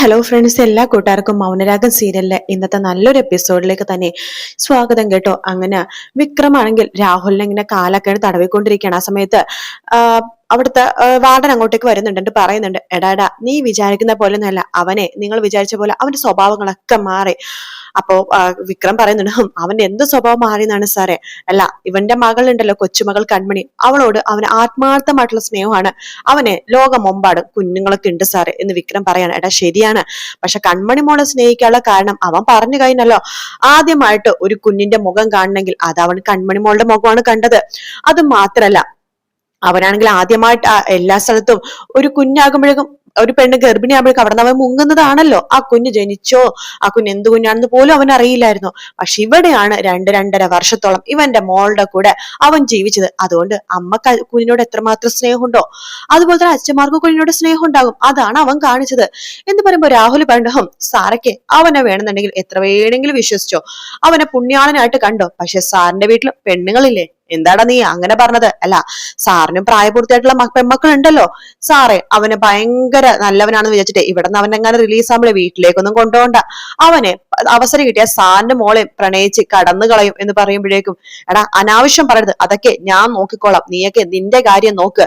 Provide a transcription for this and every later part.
Hello friends എല്ലാ കൂട്ടുകാർക്കും മൗനരാഗം സീരിയലിലെ ഇന്നത്തെ നല്ലൊരു എപ്പിസോഡിലേക്ക് തന്നെ സ്വാഗതം കേട്ടോ. അങ്ങനെ വിക്രമാണെങ്കിൽ രാഹുലിനെ ഇങ്ങനെ കാലൊക്കെ തടവിക്കൊണ്ടിരിക്കുകയാണ്. ആ സമയത്ത് അവിടുത്തെ വാർഡൻ അങ്ങോട്ടേക്ക് വരുന്നുണ്ട് പറയുന്നുണ്ട് എടാ എടാ നീ വിചാരിക്കുന്ന പോലെ ഒന്നല്ല അവനെ നിങ്ങൾ വിചാരിച്ച പോലെ അവന്റെ സ്വഭാവങ്ങളൊക്കെ മാറി. അപ്പോ വിക്രം പറയുന്നുണ്ട് അവന്റെ എന്ത് സ്വഭാവം മാറി എന്നാണ് സാറേ. അല്ല ഇവന്റെ മകളുണ്ടല്ലോ കൊച്ചുമകൾ കൺമണി. അവളോട് അവന് ആത്മാർത്ഥമായിട്ടുള്ള സ്നേഹമാണ്. അവനെ ലോകമൊമ്പാടും കുഞ്ഞുങ്ങളൊക്കെ ഉണ്ട് സാറേ എന്ന് വിക്രം പറയാണ്. എടാ ശരിയാണ്. പക്ഷെ കൺമണി മോളെ സ്നേഹിക്കാനുള്ള കാരണം അവൻ പറഞ്ഞു കഴിഞ്ഞല്ലോ. ആദ്യമായിട്ട് ഒരു കുഞ്ഞിന്റെ മുഖം കാണണമെങ്കിൽ അത് അവൻ കൺമണി മോളുടെ മുഖമാണ് കണ്ടത്. അത് മാത്രല്ല അവനാണെങ്കിൽ ആദ്യമായിട്ട് എല്ലാ സ്ഥലത്തും ഒരു കുഞ്ഞാകുമ്പോഴേക്കും ഒരു പെണ്ണ് ഗർഭിണിയാകുമ്പോഴേക്കും അവിടെ നിന്ന് അവൻ മുങ്ങുന്നതാണല്ലോ. ആ കുഞ്ഞ് ജനിച്ചോ ആ കുഞ്ഞ് എന്ത് കുഞ്ഞാണെന്ന് പോലും അവൻ അറിയില്ലായിരുന്നു. പക്ഷെ ഇവിടെയാണ് രണ്ട് രണ്ടര വർഷത്തോളം ഇവന്റെ മോളുടെ കൂടെ അവൻ ജീവിച്ചത്. അതുകൊണ്ട് അമ്മ കുഞ്ഞിനോട് എത്രമാത്രം സ്നേഹമുണ്ടോ? അതുപോലെ തന്നെ അച്ഛന്മാർക്ക് കുഞ്ഞിനോട് സ്നേഹം ഉണ്ടാകും അതാണ് അവൻ കാണിച്ചത്. എന്ന് പറയുമ്പോൾ രാഹുൽ പണ്ടഹം സാറയ്ക്ക് അവനെ വേണമെന്നുണ്ടെങ്കിൽ എത്ര വേണമെങ്കിലും വിശ്വസിച്ചോ. അവനെ പുണ്യാളനായിട്ട് കണ്ടോ. പക്ഷെ സാറിന്റെ വീട്ടിൽ പെണ്ണുങ്ങളില്ലേ? എന്താടാ നീ അങ്ങനെ പറഞ്ഞത്? അല്ല സാറിനും പ്രായപൂർത്തിയായിട്ടുള്ള പെമ്മക്കൾ ഉണ്ടല്ലോ. സാറേ അവന് ഭയങ്കര നല്ലവനാണെന്ന് വിചാരിച്ചിട്ട് ഇവിടെ നിന്ന് അവൻ എങ്ങനെ റിലീസ് ആകുമ്പോഴേ വീട്ടിലേക്കൊന്നും കൊണ്ടുപോകണ്ട അവനെ അവസരം കിട്ടിയ സാറിന്റെ മോളെ പ്രണയിച്ച് കടന്നു കളയും എന്ന് പറയുമ്പോഴേക്കും എടാ അനാവശ്യം പറയരുത്. അതൊക്കെ ഞാൻ നോക്കിക്കോളാം. നീയൊക്കെ നിന്റെ കാര്യം നോക്ക്.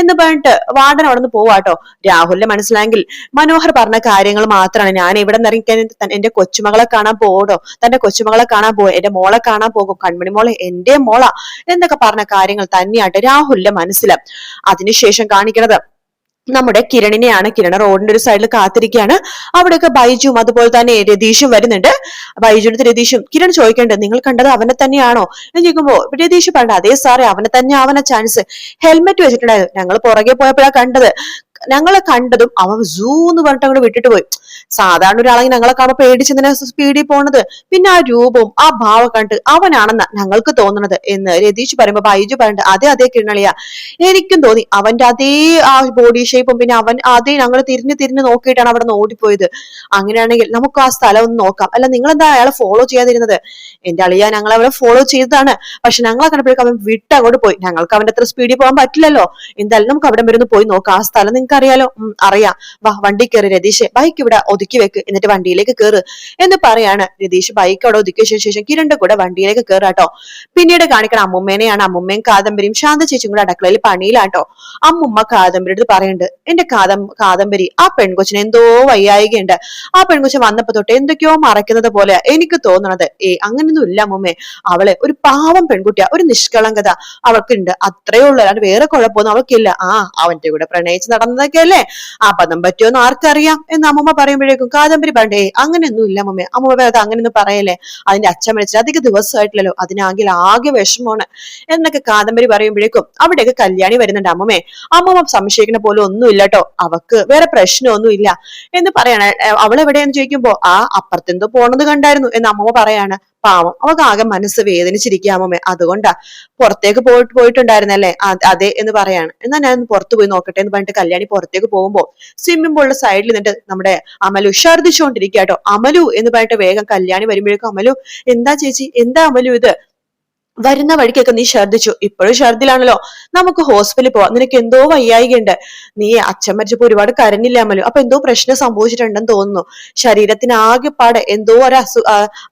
എന്ന് പറഞ്ഞിട്ട് വാർഡൻ അവിടെ നിന്ന് പോവാട്ടോ രാഹുലിന്റെ മനസ്സിലായെങ്കിൽ മനോഹർ പറഞ്ഞ കാര്യങ്ങൾ മാത്രമാണ് ഞാൻ ഇവിടെ നിന്ന് ഇറങ്ങിക്കാൻ എന്റെ കൊച്ചുമകളെ കാണാൻ പോകട്ടോ തന്റെ കൊച്ചുമകളെ കാണാൻ പോകും എന്റെ മോളെ കാണാൻ പോകും. കൺമണി മോളെ എന്റെ മോളാ. എന്നൊക്കെ പറഞ്ഞ കാര്യങ്ങൾ തന്നെയായിട്ട് രാഹുലിന്റെ മനസ്സിൽ അതിനുശേഷം കാണിക്കണത്. നമ്മുടെ കിരണിനെയാണ് കിരണ റോഡിന്റെ ഒരു സൈഡിൽ കാത്തിരിക്കുകയാണ്. അവിടെയൊക്കെ ബൈജും അതുപോലെ തന്നെ രതീഷും വരുന്നുണ്ട്. ബൈജുവിന് രതീഷും കിരൺ ചോദിക്കേണ്ടത് നിങ്ങൾ കണ്ടത് അവനെ തന്നെയാണോ? എന്ന് ചോദിക്കുമ്പോ രതീഷ് പറഞ്ഞ അതേ സാറേ അവനെ തന്നെ ആവന ചാൻസ് ഹെൽമെറ്റ് വെച്ചിട്ടുണ്ടായിരുന്നു. ഞങ്ങൾ പുറകെ പോയപ്പോഴാണ് കണ്ടത്. ഞങ്ങളെ കണ്ടതും അവൻ സൂ എന്ന് പറഞ്ഞിട്ട് അങ്ങോട്ട് വിട്ടിട്ട് പോയി. സാധാരണ ഒരാളെ ഞങ്ങളെ കാണുമ്പോൾ പേടിച്ച് ഇങ്ങനെ സ്പീഡിൽ പോണത്. പിന്നെ ആ രൂപവും ആ ഭാവം കണ്ട് അവനാണെന്ന ഞങ്ങൾക്ക് തോന്നണത് എന്ന് രതീഷ് പറയുമ്പോ ബൈജു പറഞ്ഞിട്ട് അതേ അതേ കിരണളിയ. എനിക്കും തോന്നി അവന്റെ അതേ ആ ബോഡി ഷേപ്പും പിന്നെ അവൻ അതേ ഞങ്ങൾ തിരിഞ്ഞ് തിരിഞ്ഞ് നോക്കിയിട്ടാണ് അവിടെ നിന്ന് ഓടിപ്പോയത്. അങ്ങനെയാണെങ്കിൽ നമുക്ക് ആ സ്ഥലം ഒന്ന് നോക്കാം. അല്ല നിങ്ങൾ എന്താ അയാളെ ഫോളോ ചെയ്യാതിരുന്നത്? എന്റെ അളിയ ഞങ്ങൾ അവരെ ഫോളോ ചെയ്തതാണ്. പക്ഷെ ഞങ്ങളെ കണ്ടപ്പോഴേക്കും അവൻ വിട്ട് അങ്ങോട്ട് പോയി. ഞങ്ങൾക്ക് അവന്റെ അത്ര സ്പീഡിൽ പോകാൻ പറ്റില്ലല്ലോ. എന്തായാലും നമുക്ക് അവിടെ വരുന്ന പോയി നോക്കാം. ആ സ്ഥലം നിങ്ങൾക്ക് അറിയാലോ അറിയാം. വാ വണ്ടി കയറി രതീഷ്. ബൈക്ക് ഇവിടെ ഒതുക്കി വെക്ക്. എന്നിട്ട് വണ്ടിയിലേക്ക് കയറ് എന്ന് പറയാണ് രതീഷ്. ബൈക്ക് അവിടെ ഒതുക്കിയ ശേഷം കിരണിന്റെ കൂടെ വണ്ടിയിലേക്ക് കയറാട്ടോ പിന്നീട് കാണിക്കണ അമ്മുമ്മേനെയാണ് അമ്മുമ്മയും കാദംബരിയും ശാന്ത ചേച്ചിയും കൂടെ അടുക്കളയിൽ പണിയിലാട്ടോ. അമ്മുമ്മ കാദംബരിയോട് പറയുന്നുണ്ട് എന്റെ കാദം കാദംബരി ആ പെൺകൊച്ചിന് എന്തോ വയ്യായികയുണ്ട്. ആ പെൺകൊച്ചു വന്നപ്പോ തൊട്ട് എന്തൊക്കെയോ മറയ്ക്കുന്നത് പോലെ എനിക്ക് തോന്നണത്. ഏ അങ്ങനെയൊന്നും ഇല്ല അമ്മുമ്മേ. അവളെ ഒരു പാവം പെൺകുട്ടിയാ ഒരു നിഷ്കളങ്കത. അവൾക്കുണ്ട്. അത്രയേ ഉള്ളൂ. അല്ലാണ്ട് വേറെ കുഴപ്പമൊന്നും അവൾക്കില്ല. ആ അവന്റെ കൂടെ പ്രണയിച്ച് നടന്നതൊക്കെ അല്ലേ? ആ പദം പറ്റുമോന്ന് ആർക്കറിയാം? എന്ന് അമ്മമ്മ പറയുമ്പോഴേക്കും കാദംബരി പണ്ടേ അങ്ങനെയൊന്നും ഇല്ല അമ്മമ്മ. അമ്മമ്മ അത് അങ്ങനെയൊന്നും പറയല്ലേ? അതിന്റെ അച്ഛൻ മരിച്ചിട്ട് അധികം ദിവസമായിട്ടില്ലല്ലോ. അതിനാകിൽ ആകെ വിഷമമാണ്. എന്നൊക്കെ കാദംബരി പറയുമ്പോഴേക്കും അവിടെയൊക്കെ കല്യാണി വരുന്നുണ്ട് അമ്മമ്മേ. അമ്മമ്മ സംശയിക്കണ പോലെ ഒന്നും ഇല്ല കേട്ടോ അവക്ക് വേറെ പ്രശ്നമൊന്നും ഇല്ല. എന്ന് പറയാണ്. അവൾ എവിടെയെന്ന് ചോദിക്കുമ്പോ ആ അപ്പുറത്തെന്തോ പോണത് കണ്ടായിരുന്നു. എന്ന് അമ്മമ്മ പറയാണ്. പാവം. അവക്ക് ആകെ മനസ്സ് വേദനിച്ചിരിക്കാമേ അതുകൊണ്ടാ. പുറത്തേക്ക് പോയിട്ട് പോയിട്ടുണ്ടായിരുന്നല്ലേ? അതെ എന്ന് പറയാണ്. എന്നാ ഞാൻ പുറത്തു പോയി നോക്കട്ടെ എന്ന് പറഞ്ഞിട്ട് കല്യാണി പുറത്തേക്ക് പോകുമ്പോ സ്വിമ്മിംഗ് പൂളിന്റെ സൈഡിൽ നിന്നിട്ട് നമ്മുടെ അമലു ഛർദിച്ചുകൊണ്ടിരിക്കുക അമലു എന്ന് പറഞ്ഞിട്ട് വേഗം കല്യാണി വരുമ്പോഴേക്കും അമലു എന്താ ചേച്ചി? എന്താ അമലു ഇത്? വരുന്ന വഴിക്കൊക്കെ നീ ഛർദിച്ചു ഇപ്പോഴും ഛർദിലാണല്ലോ നമുക്ക് ഹോസ്പിറ്റലിൽ പോവാം. നിനക്ക് എന്തോ വയ്യായികയുണ്ട്. നീ അച്ഛൻ മരിച്ചപ്പോ ഒരുപാട് കരഞ്ഞില്ലാമല്ലോ അപ്പൊ എന്തോ പ്രശ്നം സംഭവിച്ചിട്ടുണ്ടെന്ന് തോന്നുന്നു. ശരീരത്തിന് ആകെ പാടെ എന്തോ ഒരു അസു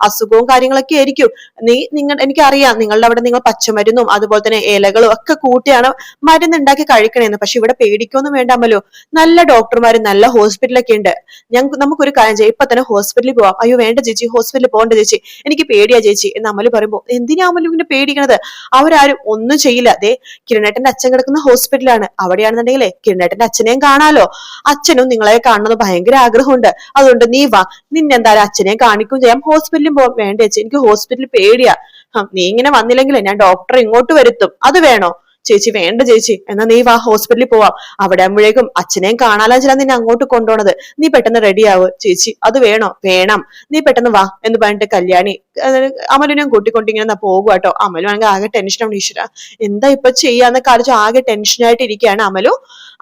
അസുഖവും കാര്യങ്ങളൊക്കെ ആയിരിക്കും. നീ നിങ്ങൾ എനിക്കറിയാം. നിങ്ങളുടെ അവിടെ നിങ്ങൾ പച്ചമരുന്നും അതുപോലെ തന്നെ ഇലകളും ഒക്കെ കൂട്ടിയാണ് മരുന്നുണ്ടാക്കി കഴിക്കണേന്ന്. പക്ഷെ ഇവിടെ പേടിക്കൊന്നും വേണ്ടാമല്ലോ നല്ല ഡോക്ടർമാരും നല്ല ഹോസ്പിറ്റലൊക്കെ ഉണ്ട്. ഞങ്ങൾക്ക് നമുക്കൊരു കാര്യം ചെയ്യാം. ഇപ്പൊ തന്നെ ഹോസ്പിറ്റലിൽ പോവാം. അയ്യോ വേണ്ട ചേച്ചി. ഹോസ്പിറ്റലിൽ പോകണ്ട ചേച്ചി. എനിക്ക് പേടിയാ ചേച്ചി. എന്ന് അമ്മൽ പറയുമ്പോൾ എന്തിനാ അമലുവിന്റെ പേടിക്കണത്. അവരാരും ഒന്നും ചെയ്യില്ല. അതെ കിരണേട്ടന്റെ അച്ഛൻ കിടക്കുന്ന ഹോസ്പിറ്റലാണ് അവിടെയാണെന്നുണ്ടെങ്കിലേ കിരണേട്ടന്റെ അച്ഛനെയും കാണാലോ. അച്ഛനും നിങ്ങളെ കാണുന്നത് ഭയങ്കര ആഗ്രഹമുണ്ട്. അതുകൊണ്ട് നീ വാ. നിന്നെന്തായാലും അച്ഛനെയും കാണിക്കും ചെയ്യാം. ഹോസ്പിറ്റലിൽ പോകാൻ വേണ്ട എനിക്ക് ഹോസ്പിറ്റലിൽ പേടിയാ. നീ ഇങ്ങനെ വന്നില്ലെങ്കിൽ ഞാൻ ഡോക്ടറെ ഇങ്ങോട്ട് വരുത്തും. അത് വേണോ? ചേച്ചി വേണ്ട ചേച്ചി എന്നാ നീ വാ ഹോസ്പിറ്റലിൽ പോവാം. അവിടെ ആകുമ്പോഴേക്കും അച്ഛനെയും കാണാലാ ചില നിന്നെ അങ്ങോട്ട് കൊണ്ടുപോണത്. നീ പെട്ടെന്ന് റെഡി ആവ്. ചേച്ചി അത് വേണോ? വേണം. നീ പെട്ടെന്ന് വാ എന്ന് പറഞ്ഞിട്ട് കല്യാണി അമലിനെയും കൂട്ടിക്കൊണ്ടിങ്ങനെ പോകുക കേട്ടോ അമലു ആണെങ്കിൽ ആകെ ടെൻഷനാണ് ഈശ്വര. എന്താ ഇപ്പൊ ചെയ്യാന്ന് കാണിച്ചു ആകെ ടെൻഷനായിട്ട് ഇരിക്കുകയാണ് അമലു.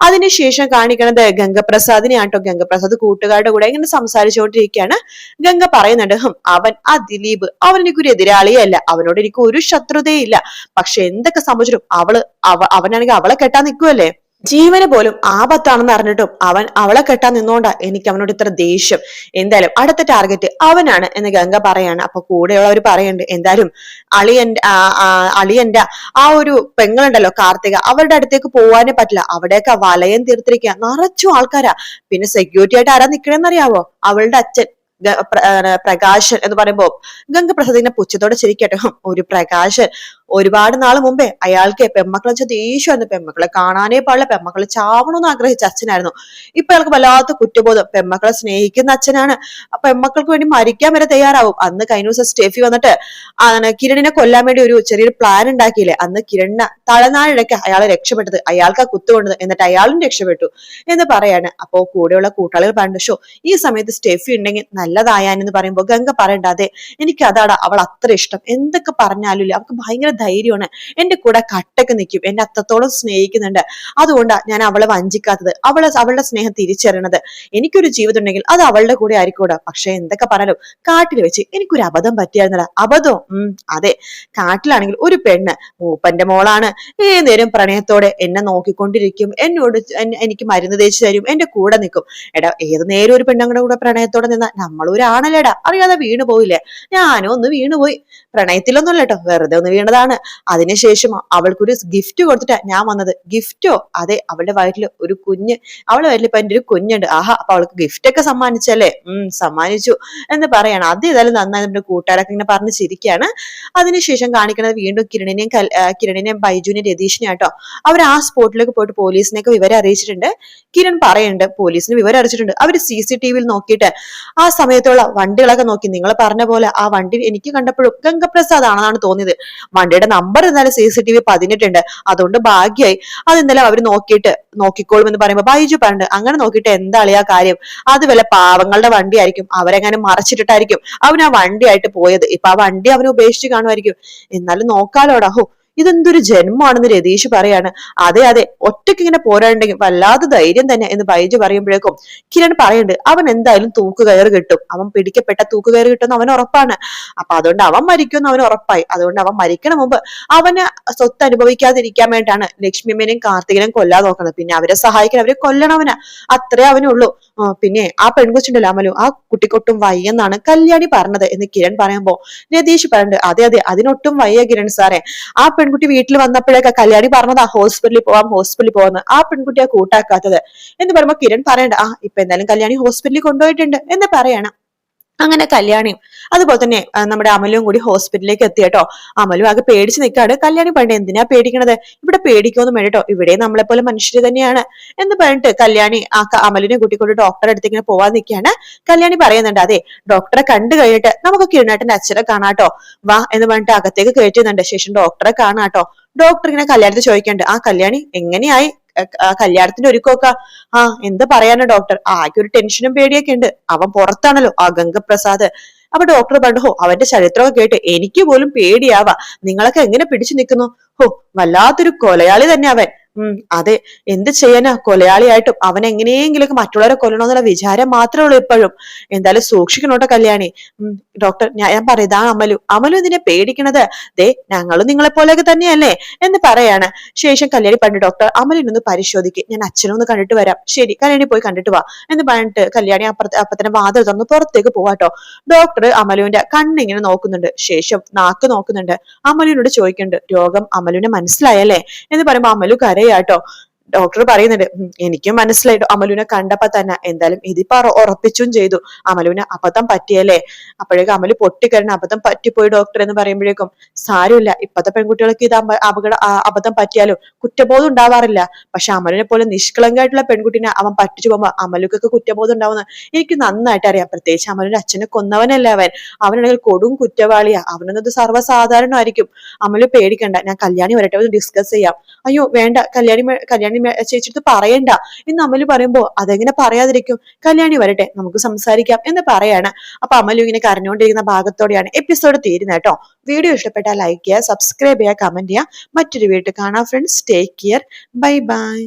അതിനുശേഷം കാണിക്കണത് ഗംഗപ്രസാദിനെ ആട്ടോ. ഗംഗപ്രസാദ് കൂട്ടുകാരുടെ കൂടെ ഇങ്ങനെ സംസാരിച്ചുകൊണ്ടിരിക്കുകയാണ്. ഗംഗ പറയുന്നുണ്ട് അവൻ ആ ദിലീപ് അവൻ എനിക്കൊരു എതിരാളിയല്ല. അവനോട് എനിക്ക് ഒരു ശത്രുതയില്ല. പക്ഷെ എന്തൊക്കെ സംഭവിച്ചിട്ടും അവൾ അവ അവനാണെങ്കിൽ അവളെ കെട്ടാൻ നിൽക്കുമല്ലേ ജീവന് പോലും ആപത്താണെന്ന് അറിഞ്ഞിട്ടും അവൻ അവളെ കെട്ടാൻ നിന്നോണ്ടാ എനിക്ക് അവനോട് ഇത്ര ദേഷ്യം. എന്തായാലും അടുത്ത ടാർഗറ്റ് അവനാണ് എന്ന് ഗംഗ പറയാണ്. അപ്പൊ കൂടെയുള്ളവർ പറയുന്നുണ്ട് എന്തായാലും അളിയന്റെ അളിയന്റെ ആ ഒരു പെങ്ങളുണ്ടല്ലോ കാർത്തിക അവരുടെ അടുത്തേക്ക് പോവാനേ പറ്റില്ല. അവിടെയൊക്കെ വലയം തീർത്തിരിക്കുക നിറച്ചു ആൾക്കാരാ. പിന്നെ സെക്യൂരിറ്റി ആയിട്ട് ആരാ നിക്കണെന്നറിയാവോ? അവളുടെ അച്ഛൻ. പ്രകാശൻ എന്ന് പറയുമ്പോ ഗംഗപ്രസാദിനെ പുച്ഛത്തോടെ ചിരിക്കട്ടെ ഒരു പ്രകാശൻ. ഒരുപാട് നാൾ മുമ്പേ അയാൾക്ക് പെമ്മക്കളെ ദേഷ്യം ദേഷ്യമായിരുന്നു പെമ്മക്കളെ കാണാനേ പാടില്ല. പെമ്മക്കളെ ചാവണമെന്ന് ആഗ്രഹിച്ച അച്ഛനായിരുന്നു. ഇപ്പൊ അയാൾക്ക് വല്ലാത്ത കുറ്റബോധം. പെമ്മക്കളെ സ്നേഹിക്കുന്ന അച്ഛനാണ്. അപ്പൊ പെമ്മക്കൾക്ക് വേണ്ടി മരിക്കാൻ വരെ തയ്യാറാവും. അന്ന് കഴിഞ്ഞ ദിവസം സ്റ്റെഫി വന്നിട്ട് കിരണിനെ കൊല്ലാൻ വേണ്ടി ഒരു ചെറിയൊരു പ്ലാൻ ഉണ്ടാക്കിയില്ലേ? അന്ന് കിരണിനെ തലനാഴിടയ്ക്ക് അയാളെ രക്ഷപ്പെട്ടത്. അയാൾക്ക് ആ കുത്തുകൊണ്ടത് എന്നിട്ട് അയാളും രക്ഷപ്പെട്ടു എന്ന് പറയാണ്. അപ്പോ കൂടെയുള്ള കൂട്ടാളികൾ പറഞ്ഞു ഈ സമയത്ത് സ്റ്റെഫി ഉണ്ടെങ്കിൽ നല്ലതായാനെന്ന് പറയുമ്പോൾ ഗംഗ പറയണ്ട അതെ എനിക്ക് അതാണ് അവൾ അത്ര ഇഷ്ടം. എന്തൊക്കെ പറഞ്ഞാലും അവൾക്ക് ഭയങ്കര ധൈര്യമാണ്. എന്റെ കൂടെ കട്ടക്ക് നിൽക്കും എന്നെ അത്രത്തോളം സ്നേഹിക്കുന്നുണ്ട്. അതുകൊണ്ടാണ് ഞാൻ അവളെ വഞ്ചിക്കാത്തത്. അവളെ അവളുടെ സ്നേഹം തിരിച്ചറിയണത്. എനിക്കൊരു ജീവിതം ഉണ്ടെങ്കിൽ അത് അവളുടെ കൂടെ ആയിരിക്കൂടാ. പക്ഷെ എന്തൊക്കെ പറഞ്ഞാലും കാട്ടിൽ വെച്ച് എനിക്കൊരു അബദ്ധം പറ്റിയായിരുന്നടാ. അബദ്ധം? ഉം അതെ. കാട്ടിലാണെങ്കിൽ ഒരു പെണ്ണ്. മൂപ്പന്റെ മോളാണ്. ഏ നേരം പ്രണയത്തോടെ എന്നെ നോക്കിക്കൊണ്ടിരിക്കും. എന്നോട് എനിക്ക് മരുന്ന് തേച്ച് തരും. എന്റെ കൂടെ നിൽക്കും എടാ ഏത് നേരം ഒരു പെണ്ണങ്ങളുടെ കൂടെ പ്രണയത്തോടെ നിന്നാ? നമ്മൾ ഒരാണല്ലേടാ അറിയാതെ വീണു പോയില്ലേ? ഞാനും ഒന്ന് വീണുപോയി പ്രണയത്തിലൊന്നുമല്ല കേട്ടോ വെറുതെ ഒന്ന് വീണതാണ്. അതിനുശേഷം അവൾക്കൊരു ഗിഫ്റ്റ് കൊടുത്തിട്ടാ ഞാൻ വന്നത്. ഗിഫ്റ്റോ അതെ അവളുടെ വയറ്റിൽ ഒരു കുഞ്ഞ്. അവളുടെ വയറ്റിൽ ഇപ്പൊ എന്റെ ഒരു കുഞ്ഞുണ്ട്. ആഹാ അപ്പൊ അവൾക്ക് ഗിഫ്റ്റ് ഒക്കെ സമ്മാനിച്ചല്ലേ? ഉം സമ്മാനിച്ചു എന്ന് പറയാണ്. അത് ഏതായാലും നന്നായി നമ്മുടെ കൂട്ടുകാരൊക്കെ ഇങ്ങനെ പറഞ്ഞ് ചിരിക്കുകയാണ് അതിനുശേഷം കാണിക്കുന്നത് വീണ്ടും കിരണിനെയും കിരണിനെയും ബൈജുവിനെയും രതീഷിനെയും ആട്ടോ. അവർ ആ സ്പോട്ടിലേക്ക് പോയിട്ട് പോലീസിനെയൊക്കെ വിവരം അറിയിച്ചിട്ടുണ്ട്. കിരൺ പറയുന്നുണ്ട് പോലീസിന് വിവരം അറിയിച്ചിട്ടുണ്ട്. അവർ സി സി ടി വിയിൽ നോക്കിയിട്ട് ആ സമയത്തുള്ള വണ്ടികളൊക്കെ നോക്കി നിങ്ങൾ പറഞ്ഞ പോലെ ആ വണ്ടി എനിക്ക് കണ്ടപ്പോഴും ഗംഗപ്രസാദ് ആണെന്നാണ് തോന്നിയത്. വണ്ടിയുടെ നമ്പർ എന്നാലും സി സി ടി വി പതിനെട്ടുണ്ട് അതുകൊണ്ട് ഭാഗ്യമായി അത് ഇന്നലെ അവർ നോക്കിയിട്ട് നോക്കിക്കോളും എന്ന് പറയുമ്പോൾ ബൈജു പറഞ്ഞു അങ്ങനെ നോക്കിയിട്ട് എന്താളി ആ കാര്യം? അത് വല്ല പാവങ്ങളുടെ വണ്ടിയായിരിക്കും. അവരെങ്ങനെ മറച്ചിട്ടിട്ടായിരിക്കും അവൻ ആ വണ്ടിയായിട്ട് പോയത്. ഇപ്പൊ ആ വണ്ടി അവനെ ഉപേക്ഷിച്ച് കാണുമായിരിക്കും. എന്നാലും നോക്കാലോടാ. ഹോ ഇതെന്തൊരു ജന്മമാണെന്ന് രതീഷ് പറയാണ്. അതെ അതെ ഒറ്റയ്ക്ക് ഇങ്ങനെ പോരാണ്ടെങ്കിൽ വല്ലാതെ ധൈര്യം തന്നെ എന്ന് ബൈജു പറയുമ്പോഴേക്കും കിരൺ പറയുന്നുണ്ട് അവൻ എന്തായാലും തൂക്കുകയർ കിട്ടും. അവൻ പിടിക്കപ്പെട്ട തൂക്കുകയർ കിട്ടുമെന്ന് അവൻ ഉറപ്പാണ്. അപ്പൊ അതുകൊണ്ട് അവൻ മരിക്കുമെന്ന് അവൻ ഉറപ്പായി. അതുകൊണ്ട് അവൻ മരിക്കണ മുമ്പ് അവന് സ്വത്ത് അനുഭവിക്കാതിരിക്കാൻ വേണ്ടിയിട്ടാണ് ലക്ഷ്മിയമ്മനെയും കാർത്തികനെയും കൊല്ലാതെ നോക്കുന്നത്. പിന്നെ അവരെ സഹായിക്കാൻ അവരെ കൊല്ലണവനാ. അത്രേ അവനുള്ളൂ പിന്നെ ആ പെൺകുച്ചുണ്ടല്ലോ അമലു ആ കുട്ടിക്കൊട്ടും വയ്യെന്നാണ് കല്യാണി പറഞ്ഞത് എന്ന് കിരൺ പറയുമ്പോ രതീഷ് പറയുന്നുണ്ട് അതെ അതെ അതിനൊട്ടും വയ്യ കിരൺ സാറേ. ആ പെൺകുട്ടി വീട്ടിൽ വന്നപ്പോഴൊക്കെ കല്യാണി പറഞ്ഞതാ ഹോസ്പിറ്റലിൽ പോവാം ഹോസ്പിറ്റലിൽ പോവാന്ന്. ആ പെൺകുട്ടിയെ കൂട്ടാക്കാത്തത്. എന്ന് പറയുമ്പോ കിരൺ പറയണ്ട ആ ഇപ്പൊ എന്തായാലും കല്യാണി ഹോസ്പിറ്റലിൽ കൊണ്ടുപോയിട്ടുണ്ട് എന്ന് പറയണം. അങ്ങനെ കല്യാണിയും. അതുപോലെ തന്നെ നമ്മുടെ അമലും കൂടി ഹോസ്പിറ്റലിലേക്ക് എത്തി കേട്ടോ. അമലും ആകെ പേടിച്ച് നിൽക്കാട് കല്യാണി പണ്ട് എന്തിനാ പേടിക്കണത്? ഇവിടെ പേടിക്കൊന്നും വേണ്ടട്ടോ ഇവിടെ നമ്മളെ പോലെ മനുഷ്യർ തന്നെയാണ്. എന്ന് പറഞ്ഞിട്ട് കല്യാണി ആ അമലിനെ കൂട്ടിക്കൊണ്ട് ഡോക്ടറെ അടുത്ത് ഇങ്ങനെ പോവാൻ നിൽക്കുകയാണ് കല്യാണി പറയുന്നുണ്ട് അതെ ഡോക്ടറെ കണ്ടു കഴിഞ്ഞിട്ട് നമുക്ക് കിരണേട്ടന്റെ അച്ഛനെ കാണാട്ടോ വാ എന്ന് പറഞ്ഞിട്ട് അകത്തേക്ക് കയറ്റുന്നുണ്ട് ശേഷം ഡോക്ടറെ കാണാട്ടോ ഡോക്ടർ ഇങ്ങനെ കല്യാണത്തിൽ ചോദിക്കണ്ട് ആ കല്യാണി എങ്ങനെയായി? കല്യാണത്തിന്റെ ഒരുക്കമൊക്കെ ആ എന്താ പറയാനോ ഡോക്ടർ ആകെ ഒരു ടെൻഷനും പേടിയൊക്കെ ഉണ്ട്. അവൻ പുറത്താണല്ലോ ആ ഗംഗപ്രസാദ്. അപ്പൊ ഡോക്ടർ പറഞ്ഞു ഹോ അവന്റെ ചരിത്രമൊക്കെ കേട്ട് എനിക്ക് പോലും പേടിയാവാ. നിങ്ങളൊക്കെ എങ്ങനെ പിടിച്ചു നിൽക്കുന്നു? ഹോ വല്ലാത്തൊരു കൊലയാളി തന്നെ അവൻ. ഉം അതെ. എന്ത് ചെയ്യാനാ? കൊലയാളിയായിട്ടും അവൻ എങ്ങനെയെങ്കിലും മറ്റുള്ളവരെ കൊല്ലണമെന്നുള്ള വിചാരം മാത്രമേ ഉള്ളൂ ഇപ്പോഴും. എന്തായാലും സൂക്ഷിക്കണോട്ടോ കല്യാണി. ഉം ഡോക്ടർ ഞാൻ പറയുതാ അമലു. അമലു ഇതിനെ പേടിക്കണത്. ദേ ഞങ്ങളും നിങ്ങളെ പോലെയൊക്കെ തന്നെയല്ലേ? എന്ന് പറയാണ്. ശേഷം കല്യാണി പറഞ്ഞു ഡോക്ടർ അമലിനൊന്ന് പരിശോധിക്കും. ഞാൻ അച്ഛനൊന്ന് കണ്ടിട്ട് വരാം. ശരി കല്യാണി പോയി കണ്ടിട്ട് വാ. എന്ന് പറഞ്ഞിട്ട് കല്യാണി അപ്പുറത്തെ അപ്പത്തന്നെ വാതിൽ തുറന്ന് പുറത്തേക്ക് പോവാട്ടോ ഡോക്ടർ അമലുവിന്റെ കണ്ണിങ്ങനെ നോക്കുന്നുണ്ട്. ശേഷം നാക്ക് നോക്കുന്നുണ്ട്. അമലുവിനോട് ചോദിക്കുന്നുണ്ട് രോഗം അമലുവിനെ മനസ്സിലായല്ലേ? എന്ന് പറയുമ്പോ അമലു കര കരയാട്ടോ ഡോക്ടർ പറയുന്നുണ്ട് എനിക്കും മനസ്സിലായിട്ടു അമലുവിനെ കണ്ടപ്പോ തന്നെ എന്തായാലും ഇതിപ്പോ ഉറപ്പിച്ചും ചെയ്തു. അമലുവിന് അബദ്ധം പറ്റിയല്ലേ? അപ്പോഴേക്കും അമലു പൊട്ടിക്കരണം അബദ്ധം പറ്റിപ്പോയി ഡോക്ടർ എന്ന് പറയുമ്പോഴേക്കും സാരമില്ല ഇപ്പത്തെ പെൺകുട്ടികൾക്ക് ഇത് അപകട അബദ്ധം പറ്റിയാലും? കുറ്റബോധം ഉണ്ടാവാറില്ല. പക്ഷെ അമലിനെ പോലെ നിഷ്കളങ്കായിട്ടുള്ള പെൺകുട്ടിനെ അവൻ പറ്റിച്ചു പോകുമ്പോ അമലുക്കൊക്കെ കുറ്റബോധം ഉണ്ടാവുന്ന എനിക്ക് നന്നായിട്ട് അറിയാം. പ്രത്യേകിച്ച് അമലിന്റെ അച്ഛനെ കൊന്നവനല്ല അവൻ. അവനാണെങ്കിൽ കൊടും കുറ്റവാളിയാ. അവനൊന്നത് സർവസാധാരണമായിരിക്കും. അമലു പേടിക്കണ്ട. ഞാൻ കല്യാണി വരട്ടെ ഡിസ്കസ് ചെയ്യാം. അയ്യോ വേണ്ട. കല്യാണി കല്യാണി ചേച്ചിട്ട് പറയണ്ട. എന്ന് അമലു പറയുമ്പോ അതെങ്ങനെ പറയാതിരിക്കും? കല്യാണി വരട്ടെ നമുക്ക് സംസാരിക്കാം എന്ന് പറയാണ്. അപ്പൊ അമലു ഇങ്ങനെ കരഞ്ഞുകൊണ്ടിരിക്കുന്ന ഭാഗത്തോടെയാണ് എപ്പിസോഡ് തീരുന്നത് കേട്ടോ. വീഡിയോ ഇഷ്ടപ്പെട്ടാൽ ലൈക്ക് ചെയ്യുക സബ്സ്ക്രൈബ് ചെയ്യുക കമന്റ് ചെയ്യുക. മറ്റൊരു വീട്ടിൽ കാണാം friends take care bye bye